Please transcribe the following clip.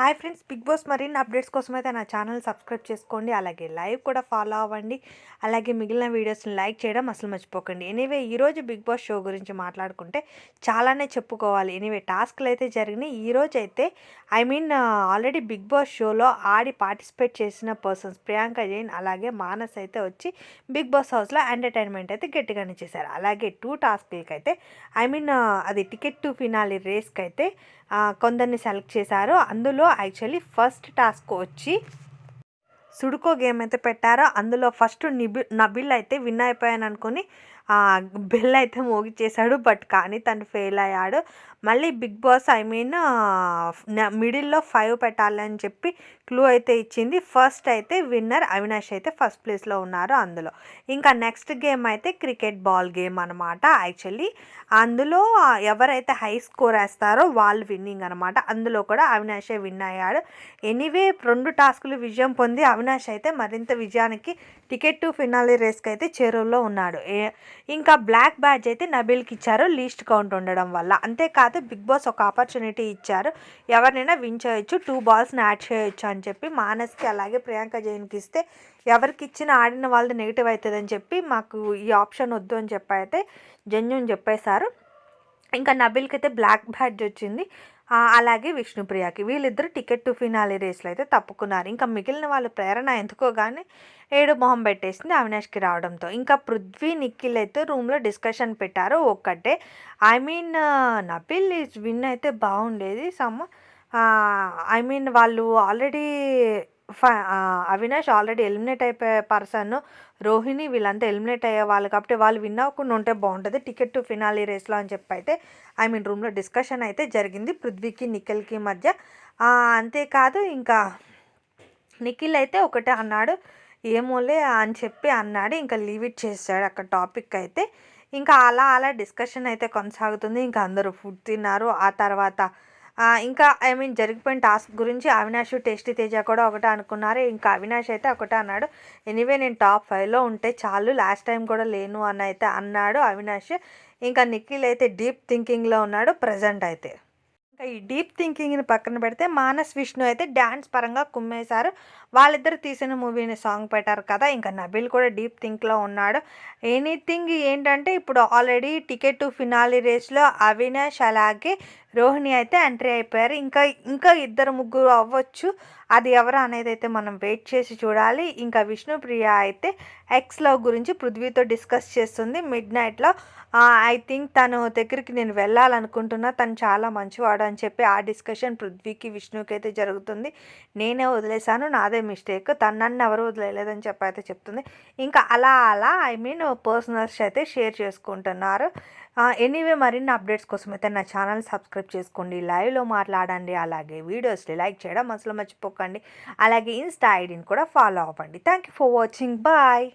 Hi friends Bigg Boss మరిన్ని updates కోసం అయితే నా ఛానల్ సబ్స్క్రైబ్ చేసుకోండి. అలాగే లైవ్ కూడా ఫాలో అవ్వండి. అలాగే మిగిలిన వీడియోస్ని లైక్ చేయడం అసలు మర్చిపోకండి. ఎనీవే ఈరోజు బిగ్ బాస్ షో గురించి మాట్లాడుకుంటే చాలానే చెప్పుకోవాలి. ఎనీవే టాస్క్లు అయితే జరిగినాయి. ఈరోజు అయితే I mean already Bigg Boss షోలో ఆడి పార్టిసిపేట్ చేసిన పర్సన్స్ ప్రియాంక జైన్ అలాగే మానస్ అయితే వచ్చి బిగ్ బాస్ హౌస్లో ఎంటర్టైన్మెంట్ అయితే గట్టిగానే చేశారు అలాగే టూ టాస్క్లకి అయితే ఐ మీన్ అది టికెట్ టు ఫినాలి రేస్కి అయితే కొందరిని సెలెక్ట్ చేశారు. అందులో యాక్చువల్లీ ఫస్ట్ టాస్క్ వచ్చి సుడుకో గేమ్ అయితే పెట్టారో. అందులో ఫస్ట్ నిబి నబిల్ అయితే విన్ అయిపోయాను అనుకుని బెల్ అయితే మోగిచ్చేశాడు బట్ కానీ తను ఫెయిల్ అయ్యాడు. మళ్ళీ బిగ్ బాస్ ఐ మీన్ మిడిల్లో ఫైవ్ పెట్టాలని చెప్పి క్లూ అయితే ఇచ్చింది. ఫస్ట్ అయితే విన్నర్ అవినాష్ అయితే ఫస్ట్ ప్లేస్లో ఉన్నారు అందులో. ఇంకా నెక్స్ట్ గేమ్ అయితే క్రికెట్ బాల్ గేమ్ అనమాట యాక్చువల్లీ అందులో ఎవరైతే హై స్కోర్ వేస్తారో వాళ్ళు విన్నింగ్ అనమాట అందులో కూడా అవినాషే విన్ అయ్యాడు. ఎనీవే రెండు టాస్కులు విజయం పొంది అవినాష్ అయితే మరింత విజయానికి టికెట్ టు ఫినాలి రేస్కి అయితే చేరువలో ఉన్నాడు. ఏ ఇంకా బ్లాక్ బ్యాడ్జ్ అయితే నబీల్కి ఇచ్చారు లీస్ట్ కౌంట్ ఉండడం వల్ల. అంతేకాదు బిగ్ బాస్ ఒక ఆపర్చునిటీ ఇచ్చారు. ఎవరినైనా విన్ చేయొచ్చు టూ బాల్స్ని యాడ్ చేయొచ్చు అని చెప్పి మానస్కి అలాగే ప్రియాంక జైన్కి ఇస్తే ఎవరికి ఇచ్చిన ఆడిన వాళ్ళది నెగిటివ్ అవుతుందని చెప్పి మాకు ఈ ఆప్షన్ వద్దు అని చెప్పి అయితే జెన్యున్ చెప్పేశారు. ఇంకా నబిల్కి అయితే బ్లాక్ బ్యాడ్జ్ వచ్చింది. అలాగే విష్ణుప్రియకి. వీళ్ళిద్దరు టికెట్ టు ఫినాలి రేస్లో అయితే తప్పుకున్నారు. ఇంకా మిగిలిన వాళ్ళ ప్రేరణ ఎందుకో కానీ ఏడు మొహం పెట్టేసింది అవినాష్కి రావడంతో. ఇంకా పృథ్వీ నిఖిల్ అయితే రూమ్లో డిస్కషన్ పెట్టారు ఒక్కటే. ఐ మీన్ నబిల్ విన్ అయితే బాగుండేది సమ్ ఐ మీన్ వాళ్ళు ఆల్రెడీ అవినాష్ ఆల్రెడీ ఎలిమినేట్ అయిపోయే పర్సన్. రోహిణి వీళ్ళంతా ఎలిమినేట్ అయ్యే వాళ్ళు కాబట్టి వాళ్ళు విన్ అవ్వకుండా ఉంటే బాగుంటుంది. టికెట్ టు ఫినాలి రేస్లో అని చెప్పి అయితే ఐ మీన్ రూమ్లో డిస్కషన్ అయితే జరిగింది పృథ్వీకి నిఖిల్కి మధ్య. అంతేకాదు ఇంకా నిఖిల్ అయితే ఒకటే అన్నాడు ఏమోలే అని చెప్పి అన్నాడు ఇంకా లీవ్ ఇట్ చేశాడు అక్కడ టాపిక్ అయితే. ఇంకా అలా అలా డిస్కషన్ అయితే కొనసాగుతుంది. ఇంకా అందరూ ఫుడ్ తిన్నారు. ఆ తర్వాత ఇంకా ఐ మీన్ జరిగిపోయిన టాస్క్ గురించి అవినాష్ టేస్టీ తేజ కూడా ఒకటే అనుకున్నారు. ఇంకా అవినాష్ అయితే ఒకటే అన్నాడు. ఎనీవే నేను టాప్ ఫైవ్లో ఉంటే చాలు లాస్ట్ టైం కూడా లేను అని అయితే అన్నాడు అవినాష్. ఇంకా నిఖిల్ అయితే డీప్ థింకింగ్లో ఉన్నాడు ప్రజెంట్ అయితే. ఈ డీప్ థింకింగ్ని పక్కన పెడితే మానస్ విష్ణు అయితే డ్యాన్స్ పరంగా కుమ్మేశారు. వాళ్ళిద్దరు తీసిన మూవీని సాంగ్ పెట్టారు కదా ఇంకా నబిల్ కూడా డీప్ థింక్లో ఉన్నాడు. ఎనీథింగ్ ఏంటంటే ఇప్పుడు ఆల్రెడీ టికెట్ టు ఫినాలి రేస్లో అవినాష్ అలాగే రోహిణి అయితే ఎంట్రీ అయిపోయారు. ఇంకా ఇంకా ఇద్దరు ముగ్గురు అవ్వచ్చు. అది ఎవరా అనేది అయితే మనం వెయిట్ చేసి చూడాలి. ఇంకా విష్ణుప్రియ అయితే ఎక్స్ లవ్ గురించి పృథ్వీతో డిస్కస్ చేస్తుంది. మిడ్ నైట్లో ఐ థింక్ తను దగ్గరికి నేను వెళ్ళాలనుకుంటున్నా. తను చాలా మంచివాడు అని చెప్పి ఆ డిస్కషన్ పృథ్వీకి విష్ణుకి అయితే జరుగుతుంది. నేనే వదిలేశాను. నాదే మిస్టేక్ తను నన్ను ఎవరు వదిలేయలేదని చెప్పి అయితే చెప్తుంది. ఇంకా అలా అలా ఐ మీన్ పర్సనల్స్ అయితే షేర్ చేసుకుంటున్నారు. ఎనీవే మరిన్ని అప్డేట్స్ కోసం అయితే నా ఛానల్ సబ్స్క్రైబ్ చేసుకోండి. లైవ్లో మాట్లాడండి. అలాగే వీడియోస్ని లైక్ చేయడం అసలు మర్చిపోకండి అలాగే ఇన్స్టా ఐడిని కూడా ఫాలో అవ్వండి. Thank you for watching. Bye.